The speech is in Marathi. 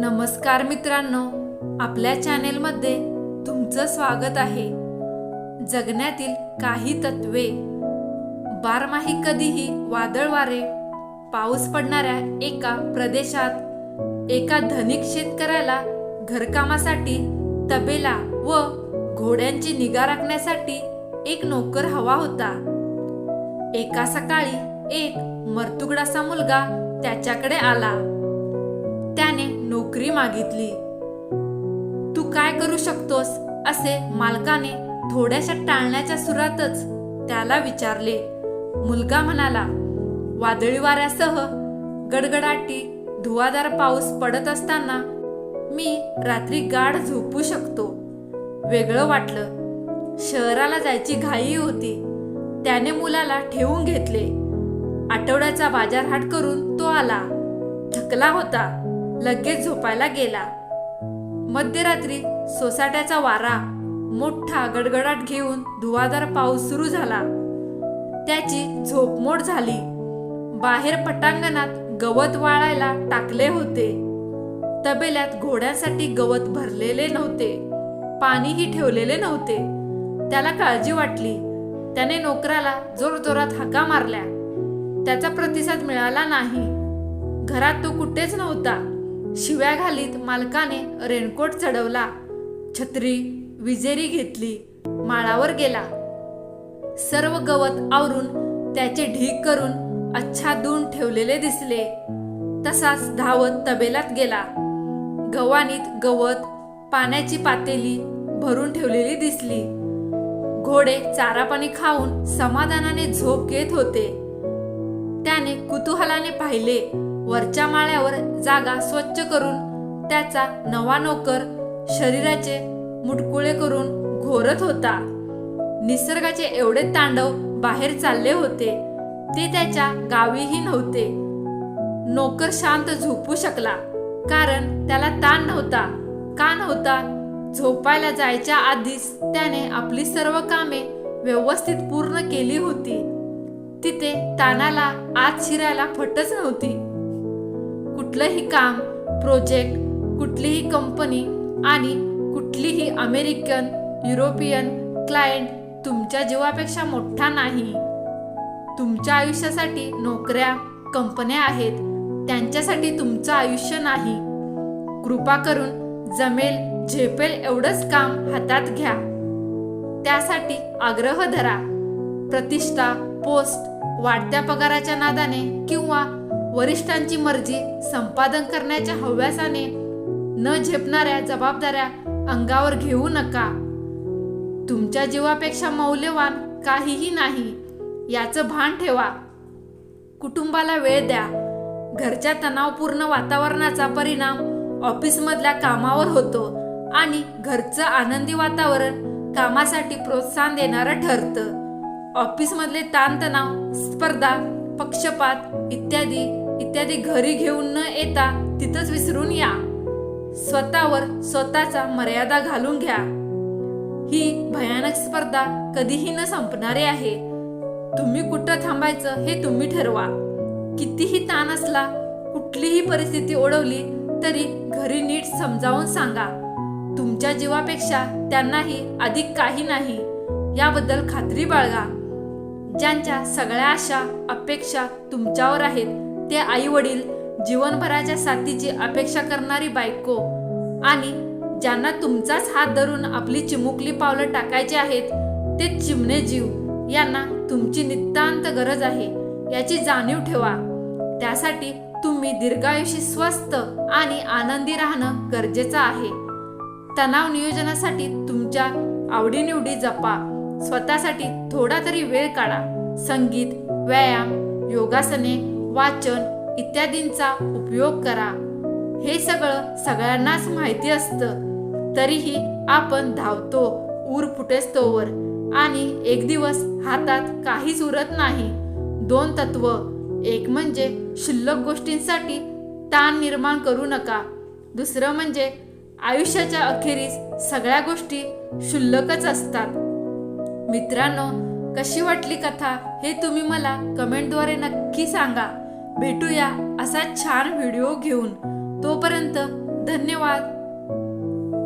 नमस्कार मित्रांनो आपल्या चॅनेलमध्ये तुमचं स्वागत आहे. जगण्यातील काही तत्वे. बारमाही कधीही वादळ वारे पाऊस पडणाऱ्या एका प्रदेशात एका धनिक शेतकऱ्याला घरकामासाठी तबेला व घोड्यांची निगा राखण्यासाठी एक नोकर हवा होता. एका सकाळी एक मर्तुगडाचा मुलगा त्याच्याकडे आला. त्याने नोकरी मागितली. तू काय करू शकतोस? असे मालकाने थोड्याशा टाळण्याच्या सुरातच त्याला विचारले. मुलगा म्हणाला वादळी वाऱ्यासह गडगडाटी धुवाधार पाऊस पडत असताना मी रात्री गाढ झोपू शकतो. वेगळं वाटलं. शहराला जायची घाई होती. त्याने मुलाला ठेवून घेतले. आठवड्याचा बाजारहाट करून तो आला. थकला होता. लगेच झोपायला गेला. मध्यरात्री सोसाट्याचा वारा मोठा गडगडाट घेऊन धुवाधार पाऊस सुरू झाला. त्याची झोपमोड झाली. बाहेर पटांगणात गवत वाळायला टाकले होते. तबेल्यात घोड्यांसाठी गवत भरलेले नव्हते. पाणीही ठेवलेले नव्हते. त्याला काळजी वाटली. त्याने नोकराला जोरजोरात हाका मारल्या. त्याचा प्रतिसाद मिळाला नाही. घरात तो कुठेच नव्हता. शिव्या घालीत मालकाने रेनकोट चढवला. छत्री विजेरी घेतली माळावर गेला. सर्व गवत आवरून त्याचे ढीक करून आच्छादून ठेवलेले दिसले. तसाच धावत तबेलात गेला. गव्हाणीत गवत पाण्याची पातेली भरून ठेवलेली दिसली. घोडे चारा पाणी खाऊन समाधानाने झोप घेत होते. त्याने कुतूहलाने पाहिले. वरच्या माळ्यावर जागा स्वच्छ करून त्याचा नवा नोकर शरीराचे मुटकुळे करून घोरत होता. निसर्गाचे एवढे तांडव बाहेर चालले होते ते त्याच्या गावीही नव्हते. नोकर शांत झोपू शकला कारण त्याला ताण नव्हता. का नव्हता? झोपायला जायच्या आधीच त्याने आपली सर्व कामे व्यवस्थित पूर्ण केली होती. तिथे तानाला आत शिरायला फटच नव्हती. कुठलंही काम प्रोजेक्ट कुठलीही कंपनी आणि कुठलीही अमेरिकन युरोपियन क्लायंट तुमच्या जीवापेक्षा मोठा नाही. तुमच्या आयुष्यासाठी नोकऱ्या कंपन्या आहेत. त्यांच्यासाठी तुमचं आयुष्य नाही. कृपा करून जमेल झेपेल एवढंच काम हातात घ्या. त्यासाठी आग्रह धरा. प्रतिष्ठा पोस्ट वाढत्या पगाराच्या नादाने किंवा वरिष्ठांची मर्जी संपादन करण्याच्या हव्यासाने न झेपणाऱ्या जबाबदाऱ्या अंगावर घेऊ नका. तुमच्या जीवापेक्षा मौल्यवान काहीही नाही याचं भान ठेवा. कुटुंबाला वेळ द्या. घरच्या तणावपूर्ण वातावरणाचा परिणाम ऑफिसमधल्या कामावर होतो आणि घरचं आनंदी वातावरण कामासाठी प्रोत्साहन देणारं ठरतं. ऑफिसमधले ताणतणाव स्पर्धा पक्षपात इत्यादी इत्यादी घरी घेऊन न येता तिथंच विसरून या. स्वतःवर स्वतःचा मर्यादा घालून घ्या. ही भयानक स्पर्धा कधीही न संपणारी आहे. तुम्ही कुठं थांबायचं हे तुम्ही ठरवा. कितीही ताण असला कुठलीही परिस्थिती ओढवली तरी घरी नीट समजावून सांगा. तुमच्या जीवापेक्षा त्यांनाही अधिक काही नाही याबद्दल खात्री बाळगा. ज्यांच्या सगळ्या आशा अपेक्षा तुमच्यावर आहेत ते आई वडील जीवनभराच्या साथीची अपेक्षा करणारी बायको आणि ज्यांना तुमचाच हात धरून आपली चिमुकली पावलं टाकायची आहेत ते चिमणे जीव यांना तुमची नितांत गरज आहे याची जाणीव ठेवा. त्यासाठी तुम्ही दीर्घायुषी स्वस्त आणि आनंदी राहणं गरजेचं आहे. तणाव नियोजनासाठी तुमच्या आवडीनिवडी जपा. स्वतःसाठी थोडा तरी वेळ काढा. संगीत व्यायाम योगासने वाचन इत्यादींचा उपयोग करा. हे सगळं सगळ्यांनाच माहिती असतं. तरीही आपण धावतो ऊर फुटेस्तोवर आणि एक दिवस हातात काहीच उरत नाही. दोन तत्व. एक म्हणजे शिल्लक गोष्टींसाठी ताण निर्माण करू नका. दुसरं म्हणजे आयुष्याच्या अखेरीस सगळ्या गोष्टी शुल्लकच असतात. मित्रांनो कशी वाटली कथा हे तुम्ही मला कमेंटद्वारे नक्की सांगा. भेटूया असा छान व्हिडिओ घेऊन. तोपर्यंत धन्यवाद.